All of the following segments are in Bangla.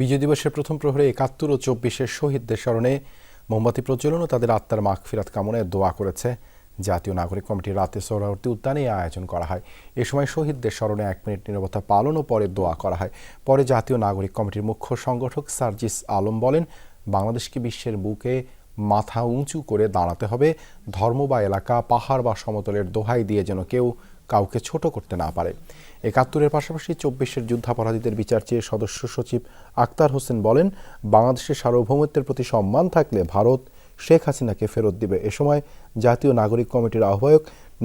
বিজয় দিবসের প্রথম প্রহরে একাত্তর ও চব্বিশের শহীদদের স্মরণে মোমবাতি প্রজ্বলন ও তাদের আত্মার মাগফিরাত কামনায় দোয়া করেছে জাতীয় নাগরিক কমিটির রাতে সোহরাওয়ার্দী উদ্যানে আয়োজন করা হয়। এ সময় শহীদদের স্মরণে এক মিনিট নিরবতা পালন ও পরে দোয়া করা হয়। পরে জাতীয় নাগরিক কমিটির মুখ্য সংগঠক সার্জিস আলম বলেন, বাংলাদেশকে বিশ্বের বুকে মাথা উঁচু করে দাঁড়াতে হবে। ধর্ম বা এলাকা, পাহাড় বা সমতলের দোহাই দিয়ে যেন কেউ কাউকে ছোট করতে না পারে। একাত্তরের পাশাপাশি চব্বিশের যুদ্ধাপরাধীদের বিচার চেয়ে সদস্য সচিব আক্তার হোসেন বলেন, বাংলাদেশের সার্বভৌমত্বের প্রতি সম্মান থাকলে ভারত শেখ হাসিনাকে ফেরত দিবে। এ সময় জাতীয় নাগরিক কমিটির আহ্বায়ক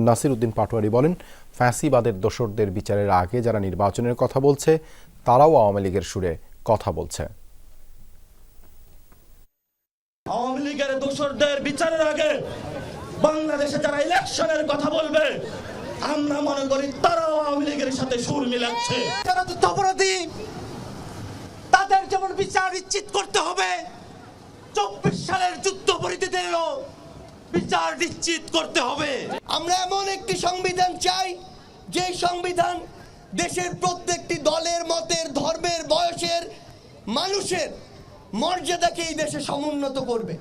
নাসির উদ্দিন পাটোয়ারি বলেন, ফ্যাসিবাদের দোসরদের বিচারের আগে যারা নির্বাচনের কথা বলছে, তারাও আওয়ামী লীগের সুরে কথা বলছে। আওয়ামী লীগের দোসরদের বিচারের আগে বাংলাদেশে যারা ইলেকশনের কথা বলবে আমরা মনে করি তারাও আওয়ামী লীগের সাথে সুর মিলাচ্ছে। যারা যুদ্ধাপরাধী তাদের যেমন বিচার নিশ্চিত করতে হবে চব্বিশ সালের যুদ্ধপরাধীদেরও বিচার নিশ্চিত করতে হবে। আমরা এমন একটি সংবিধান চাই যে সংবিধান দেশের প্রত্যেকটি দলের মতের ধর্মের বয়সের মানুষের মর্যাদাকে এই দেশে সমুন্নত করবে।